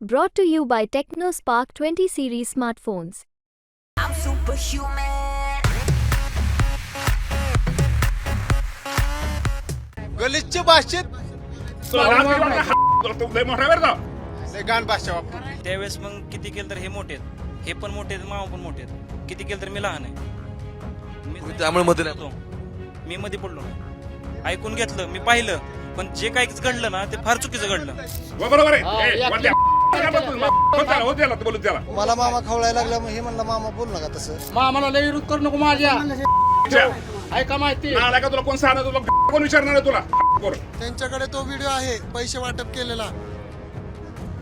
Brought to you by TechnoSpark 20 series smartphones. I'm superhuman. गलिच्छ भाषेत भाषा त्यावेळेस मग किती केलं तर हे मोठे आहेत. हे पण मोठे आहेत मामा पण मोठे आहेत. किती केलं तर मी लहान आहे. मी त्यामुळे मध्ये नाही. होतो. मी मध्ये पडलो नाही. ऐकून घेतलं मी पाहिलं. पण जे काही घडलं ना ते फार चुकीचं घडलं. बरोबर आहे. हो हो बोलू त्याला. मला मामा खवळायला लागला मग हे म्हणलं मामा बोल नका तसं. मामाला लय विरोध करू नको माझ्या. ऐका माहिती? नाला का तुला? कोण सांगणार तुला? कोण विचारणार आहे तुला. बरं. त्यांच्याकडे तो व्हिडिओ आहे पैसे वाटप केलेला.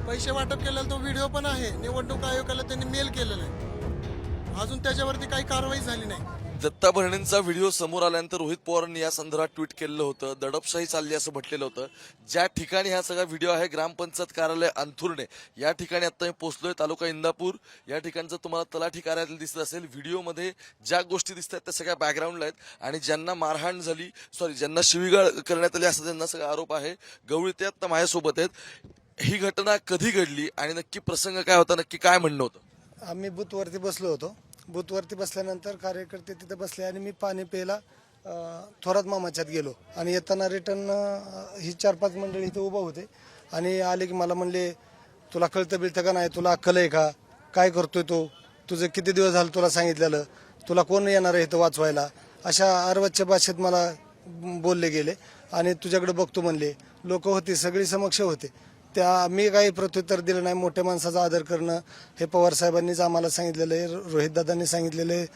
पैसे वाटप केलेला तो व्हिडिओ पण आहे. निवडणूक आयोगाला त्यांनी मेल केलेला आहे. अजून त्याच्यावरती काही कारवाई झाली नाही. दत्ता भरणेंचा व्हिडिओ समोर आल्यानंतर रोहित पवारांनी या संदर्भात ट्विट केलेलं होतं. दडपशाही चालली असं म्हटलेलं होतं. ज्या ठिकाणी हा सगळा व्हिडिओ आहे ग्रामपंचायत कार्यालय अंथुर्णे या ठिकाणी आता मी पोहोचलोय तालुका इंदापूर. या ठिकाणचं तुम्हाला तलाठी कार्यालय दिसत असेल व्हिडिओमध्ये ज्या गोष्टी दिसत आहेत त्या सगळ्या बॅकग्राऊंडला आहेत. आणि ज्यांना मारहाण झाली सॉरी ज्यांना शिवीगाळ करण्यात आली असा त्यांना सगळा आरोप आहे. गवळी ते आता माझ्यासोबत आहेत. ही घटना कधी घडली आणि नक्की प्रसंग काय होता नक्की काय म्हणणं होतं? आम्ही बूथवरती बसलो होतो. बूथवरती बसल्यानंतर कार्यकर्ते तिथे बसले आणि मी पाणी प्यायला थोरात मामाच्यात गेलो. आणि येताना रिटर्न ही चार पाच मंडळी इथे उभं होते. आणि आले की मला म्हणले तुला कळतं बिळतं का नाही? तुला अक्कल आहे का? काय करतोय तो? तुझं किती दिवस झालं तुला सांगितलेलं? तुला कोण येणार आहे इथं वाचवायला? अशा अर्वच्या भाषेत मला बोलले गेले. आणि तुझ्याकडे बघतो म्हणले. लोक होते सगळी समक्ष होते. त्या मी काही प्रत्युत्तर दिलं नाही मोठ्या माणसाचा आदर करणं हे पवार साहेबांनीच आम्हाला सांगितलेलं आहे रोहित दादांनी सांगितलेलं आहे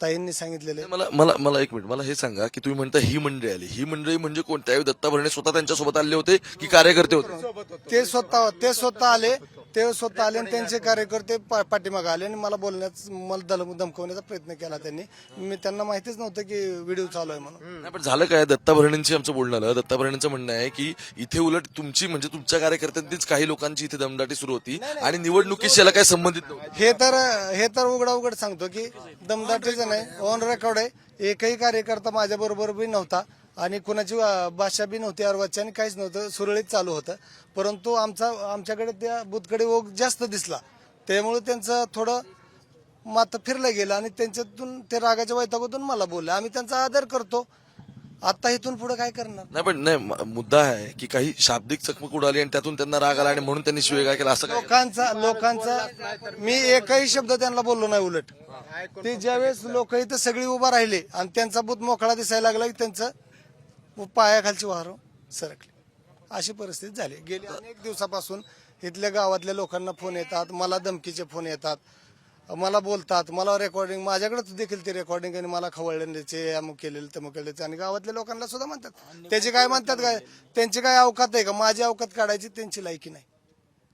ताईंनी सांगितलेलं आहे. मला मला मला एक मिनिट मला हे सांगा की तुम्ही म्हणता ही मंडळी आली. ही मंडळी म्हणजे कोण? त्यावेळी दत्ता भरणे स्वतः त्यांच्यासोबत आले होते की कार्यकर्ते होते? ते स्वतः ते स्वतः आले. ते स्वतः आले आणि त्यांचे कार्यकर्ते पा- पाठीमागे आले आणि मला बोलण्यास मला दल- धमकवण्याचा प्रयत्न केला त्यांनी. मी त्यांना माहितीच नव्हतं की व्हिडिओ चालू आहे म्हणून. नाही पण झालं काय? दत्ता भरणेंची आमचं बोलणं आलं. दत्ता भरणेंचं म्हणणं आहे की इथे उलट तुमची म्हणजे तुमच्या कार्यकर्त्यांनीच काही लोकांची इथे दमदाटी सुरू होती आणि निवडणुकीशी याला काही संबंधित नव्हतं. हे तर हे तर उघडा उघड सांगतो की दमदाटीचं नाही. ऑन रेकॉर्ड आहे. एकही कार्यकर्ता माझ्या बरोबर बी नव्हता. आणि कुणाची भाषा बी नव्हती अर्वाची आणि काहीच नव्हतं. सुरळीत चालू होतं. परंतु आमचा आमच्याकडे त्या बुथकडे ओघ जास्त दिसला. त्यामुळे त्यांचं थोडं मात फिरलं गेलं आणि त्यांच्यातून ते रागाच्या वैतागातून मला बोलले आम्ही त्यांचा आदर करतो. आता इथून पुढे काय करणार? नाही पण नाही म- मुद्दा आहे की काही शाब्दिक चकमक उडाली आणि त्यातून त्यांना राग आला आणि म्हणून त्यांनी शिवेगाळ केला असं लोकांचा लोकांचा मी एकही शब्द त्यांना बोललो नाही उलट. ते ज्यावेळेस लोक इथं सगळी उभा राहिले आणि त्यांचा बुत मोकळा दिसायला लागला की त्यांचं पायाखालची वाहर सरकली. अशी परिस्थिती झाली. गेली अनेक दिवसापासून इथल्या गावातल्या लोकांना फोन येतात मला धमकीचे फोन येतात मला बोलतात मला रेकॉर्डिंग माझ्याकडेच देखील ते रेकॉर्डिंग आणि मला खवळण्याचे अमुक केलेलं तमुक केलेलं आणि गावातल्या लोकांना सुद्धा म्हणतात. त्याचे काय म्हणतात काय? त्यांची काय अवकात आहे का? माझी अवकात काढायची त्यांची लायकी नाही.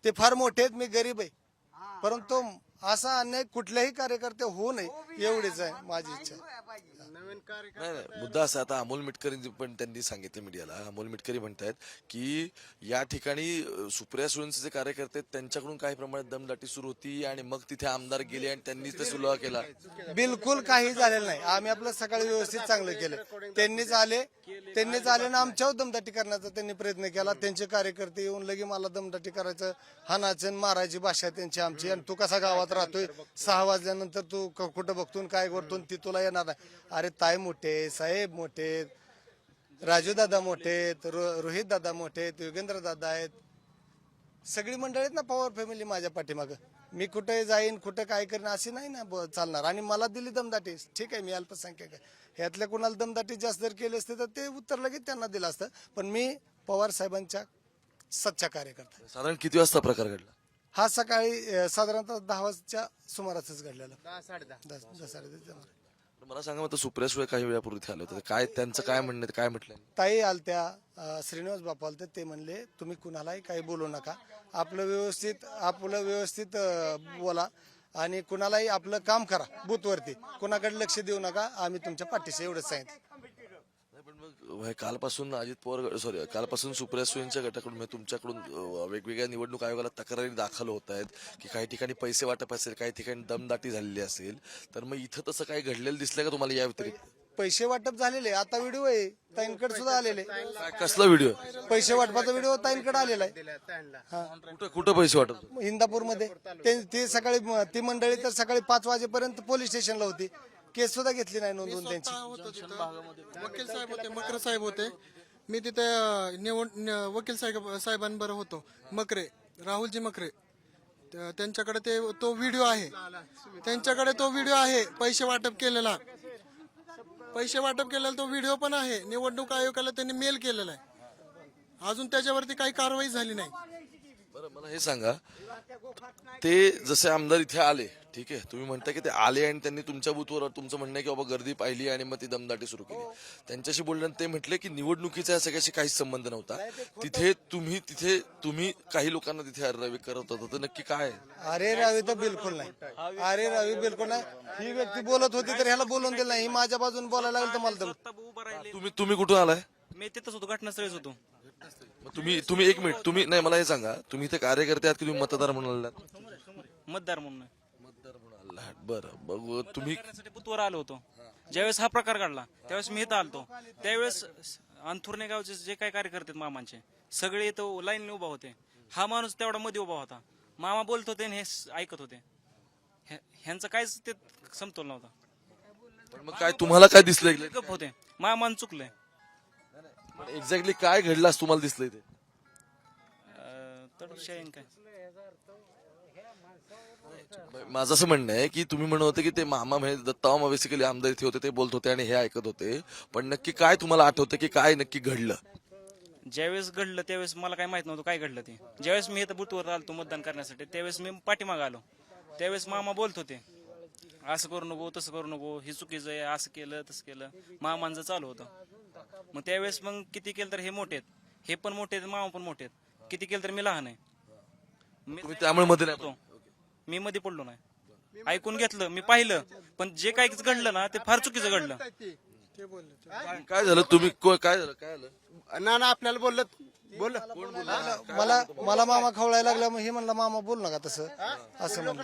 ते फार मोठे आहेत मी गरीब आहे. परंतु असा अन्याय कुठल्याही कार्यकर्ते होऊ नये एवढीच आहे माझी इच्छा. नाही नाही. मुद्दा असा आता अमोल मिटकरी पण त्यांनी सांगितलं मीडियाला. अमोल मिटकरी म्हणतायत की या ठिकाणी सुप्रिया सुळेंचे जे कार्यकर्ते आहेत, त्यांच्याकडून काही प्रमाणात दमदाटी सुरू होती आणि मग तिथे आमदार गेले आणि त्यांनी ते सुलभा केला. बिलकुल काही झालेलं नाही. आम्ही आपलं सकाळी व्यवस्थित चांगलं केलं. त्यांनीच आले. त्यांनीच आले ना आमच्यावर दमदाटी करण्याचा त्यांनी प्रयत्न केला. त्यांचे कार्यकर्ते येऊन लगे मला दमदाटी करायचं आणि मारायची भाषा त्यांची आमची. आणि तू कसा गावात राहतोय? सहा वाजल्यानंतर तू क- कुठं बघतो आणि काय करतो ती तुला येणार नाही. अरे ताई मोठे साहेब मोठे राजू दादा मोठे रोहित दादा मोठे योगेंद्र दादा आहेत. सगळी मंडळी आहेत ना पवार फॅमिली माझ्या पाठीमागं. मी कुठे जाईन कुठं काय करेन अशी नाही ना ब- चालणार. आणि मला दिली दमदाटी. ठीक आहे मी अल्पसंख्याक आहे. ह्यातल्या कोणाला दमदाटी जास्त जर केली असते तर ते उत्तर लगेच त्यांना दिलं असतं. पण मी पवार साहेबांच्या सच्चा कार्यकर्ता. साधारण किती वाजता प्रकार घडला? हा सकाळी साधारणतः दहा वाजच्या सुमारासच घडलेला. दहा साडे दहा. साडे मला सांगा मग सुप्रिया सुळे काही वेळापूर्वी आले होते. काय त्यांचं काय म्हणणं काय म्हटलं ताई आलत्या श्रीनिवास बापू आलते ते म्हणले तुम्ही कुणालाही काही बोलू नका. आपलं व्यवस्थित आपलं व्यवस्थित बोला आणि कुणालाही आपलं काम करा बूथवरती. कुणाकडे लक्ष देऊ नका आम्ही तुमच्या पाठीशी एवढंच सांगितलं. पण मग कालपासून अजित पवार सॉरी कालपासून सुप्रिया सुळेंच्या गटाकडून म्हणजे तुमच्याकडून वेगवेगळ्या निवडणूक आयोगाला तक्रारी दाखल होत आहेत की काही ठिकाणी पैसे वाटप असेल काही ठिकाणी दमदाटी झालेली असेल तर मग इथं तसं काही घडलेलं दिसलं का तुम्हाला या व्यतिरिक्त? पैसे वाटप झालेले आता व्हिडिओ आहे ताईंकडे सुद्धा आलेले. कसला व्हिडिओ? पैसे वाटपाचा व्हिडिओ ताईंकडे आलेला आहे. कुठं कुठं पैसे वाटत इंदापूरमध्ये ते ते सकाळी ती मंडळी तर सकाळी पाच वाजेपर्यंत पोलीस स्टेशनला होती. केस सुद्धा घेतली नाही नोंदवून त्यांची. होतो तिथं. वकील साहेब होते मकर साहेब होते. मी तिथे अं, निवड न- वकील साहेब साहेबांबरोबर होतो. मकरे राहुलजी मकरे. त- त्यांच्याकडे ते तो व्हिडिओ आहे. त्यांच्याकडे तो व्हिडिओ आहे पैसे वाटप केलेला. पैसे वाटप केलेला तो व्हिडिओ पण आहे. निवडणूक आयोगाला त्यांनी मेल केलेला आहे. अजून त्याच्यावरती काही कारवाई झाली नाही. बरं मला हे सांगा. ते जसे आमदार इथे आले ठीक आहे तुम्ही म्हणता की ते आले आणि त्यांनी तुमच्या बूथवर तुमचं म्हणणं आहे की बाबा गर्दी पाहिली आणि मग ती दमदाटी सुरू केली. त्यांच्याशी बोलल्यानंतर ते म्हटले की निवडणुकीचा या सगळ्याशी काहीच संबंध नव्हता. तिथे तुम्ही तिथे तुम्ही काही लोकांना तिथे अररावी करत होता तर नक्की काय आहे? अरे रावी तर बिलकुल नाही. अरे रावी बिलकुल नाही. ही व्यक्ती बोलत होती तर ह्याला बोलून दिलं नाही. ही माझ्या बाजून बोलायला लागलं तर मला तुम्ही तुम्ही कुठून आलाय? मी तिथंच होतो घटनास्थळीच होतो. मग तुम्ही तुम्ही एक मिनिट तुम्ही नाही मला हे सांगा. तुम्ही इथे कार्यकर्ते आहात की तुम्ही मतदार म्हणून आलात मतदार म्हणून. मतदार म्हणून आलात बरं मग तुम्ही करण्यासाठी बुथवर आलो होतो. ज्यावेळेस हा प्रकार घडला त्यावेळेस मी इथं आलतो. त्यावेळेस अंथुर्णे गावचे जे काही कार्यकर्ते आहेत मामांचे सगळे इथं लाईन उभा होते. हा माणूस तेवढा मध्ये उभा होता. मामा बोलत होते आणि हे स- ऐकत होते. ह्या- ह्यांचं काहीच ते समतोल नव्हता. पण मग काय तुम्हाला काय दिसलं गप होते. मामान चुकले एक्झॅक्टली काय घडलं असं तुम्हाला आहे काय? माझं असं म्हणणं आहे की तुम्ही म्हणत होते की ते मामा म्हणजे दत्ता मामा बेसिकली आमदार इथे होते ते बोलत होते आणि हे ऐकत होते. पण नक्की काय तुम्हाला आठवतं की काय नक्की घडलं? ज्यावेळेस घडलं त्यावेळेस मला काय माहीत नव्हतं काय घडलं ते. ज्यावेळेस मी इथं बुथवर आलतो मतदान करण्यासाठी त्यावेळेस मी पाठीमाग आलो. त्यावेळेस मामा बोलत होते असं करू नको तसं करू नको हे चुकीचं आहे असं केलं तसं केलं. मामांचं चालू होतं. मग त्यावेळेस मग किती केलं तर हे मोठे आहेत? हे पण मोठे आहेत मामा पण मोठे आहेत. किती केलं तर मी लहान आहे. मी तुम्ही त्यामुळे मध्ये नाही होतो. मी मध्ये पडलो नाही. ऐकून घेतलं मी पाहिलं पण जे काही घडलं ना ते फार चुकीचं घडलं. काय झालं? तुम्ही को- काय झालं? काय झालं? ना ना आपल्याला बोललं. बोल मला मला मामा खवळायला लागला मग हे म्हणला मामा बोल नका तसं. असं म्हणलं.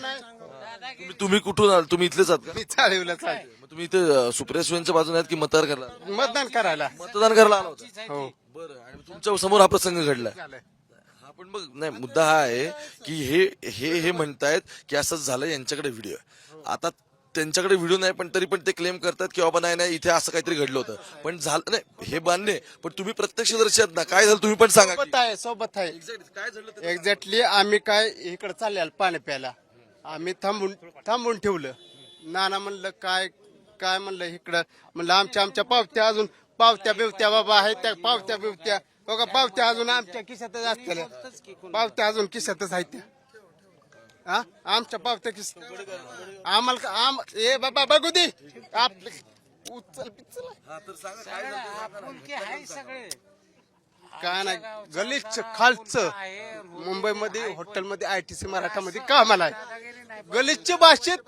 तुम्ही तुम्ही कुठून आल? तुम्ही इथलेच आहात का? मी चाळीवलं चालेल तुम्ही इथे सुप्रिया सुळेंच्या बाजूने आहेत की मतदार करायला मतदान करायला. मतदान करायला आला होता. हो. बरं आणि तुमच्यासमोर हा प्रसंग घडला. हा पण मग नाही मुद्दा हा आहे की हे हे हे म्हणतायत की असंच झालं यांच्याकडे व्हिडिओ आता त्यांच्याकडे व्हिडिओ नाही पण तरी पण ते क्लेम करतात की बाबा नाही नाही इथे असं काहीतरी घडलं होतं. पण झालं नाही हे मान्य आहे. पण तुम्ही प्रत्यक्षदर्शी आहात ना काय झालं तुम्ही पण सांगा सोबत आहे सोबत आहे. काय झालं एक्झॅक्टली आम्ही काय इकडे चाललेलो पाणी प्यायला. आम्ही थांबून थांबून ठेवलं. नाना म्हणलं काय काय म्हणलं इकडं? म्हणलं आमच्या आमच्या पावत्या अजून पावत्या बिवत्या बाबा आहेत त्या पावत्या बिवत्या. हो बघा पावत्या अजून आमच्या खिशातच असतील. पावत्या अजून खिशातच आहेत त्या. हा? आमच्या पावत्या किस आम्हाला आम ए बाबा बघू दे. आपले उचल पिचल काय नाही. गलिच्छ खालचं. मुंबईमध्ये हॉटेलमध्ये आय टी सी मराठामध्ये कामाला आहे. गलिच्छ भाषेत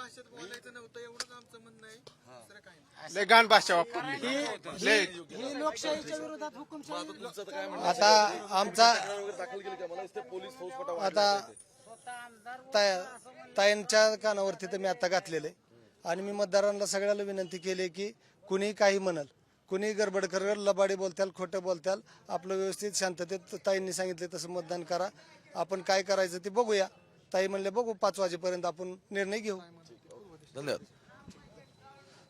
लय घाण भाषा वापरली. लय. आता आमचा आता ताय- ताईंच्या कानावरती तर मी आता घातलेलं आहे. आणि मी मतदारांना सगळ्याला विनंती केली की कुणी काही म्हणल कुणी गडबड करेल लबाडी बोलत्याल खोटं बोलत्याल आपलं व्यवस्थित शांततेत ताईंनी सांगितले तसं मतदान करा. आपण काय करायचं ते बघूया. ताई म्हणले बघू पाच वाजेपर्यंत आपण निर्णय घेऊ. धन्यवाद.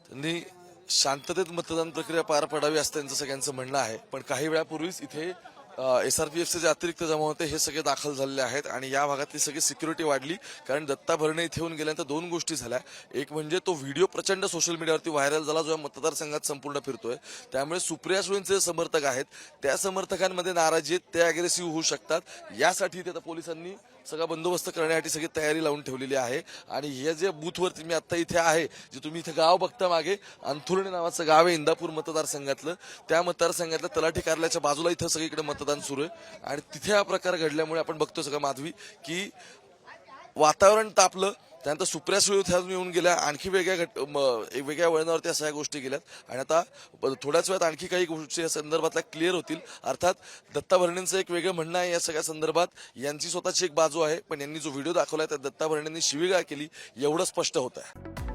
त्यांनी शांततेत मतदान प्रक्रिया पार पडावी असं त्यांचं सगळ्यांचं म्हणणं आहे. पण काही वेळापूर्वीच इथे एसआरपीएफचे जे अतिरिक्त जमा होते हे सगळे दाखल झालेले आहेत आणि या भागातली सगळी सिक्युरिटी वाढली. कारण दत्ता भरणे इथे येऊन गेल्यानंतर दोन गोष्टी झाल्या. एक म्हणजे तो व्हिडिओ प्रचंड सोशल मीडियावरती व्हायरल झाला जो या मतदारसंघात संपूर्ण फिरतोय. त्यामुळे सुप्रिया सुळेंचे जे समर्थक आहेत त्या समर्थकांमध्ये नाराजी आहेत ते अग्रेसिव्ह होऊ शकतात. यासाठी इथे आता पोलिसांनी सगळा बंदोबस्त करण्यासाठी सगळी तयारी लावून ठेवलेली आहे. आणि हे जे बूथवरती मी आता इथे आहे जे तुम्ही इथे गाव बघता मागे अंथुर्णे नावाचं गाव आहे इंदापूर मतदारसंघातलं. त्या मतदारसंघातल्या तलाठी कार्यालयाच्या बाजूला इथं सगळीकडे मतदान सुरू आहे. आणि तिथे हा प्रकार घडल्यामुळे आपण बघतो सगळं माधवी की वातावरण तापलं त्यानंतर सुप्रिया सुळे इथे येऊन गेल्या आणखी वेगळ्या घट म- वेगळ्या वळणावरती या गोष्टी गेल्यात. आणि आता थोड्याच वेळात आणखी काही गोष्टी या संदर्भातल्या क्लिअर होतील. अर्थात दत्ता भरणेंचं एक वेगळं म्हणणं आहे या सगळ्या संदर्भात. यांची स्वतःची एक बाजू आहे पण यांनी जो व्हिडिओ दाखवलाय त्या दत्ता भरणेंनी शिवीगाळ केली एवढं स्पष्ट होत आहे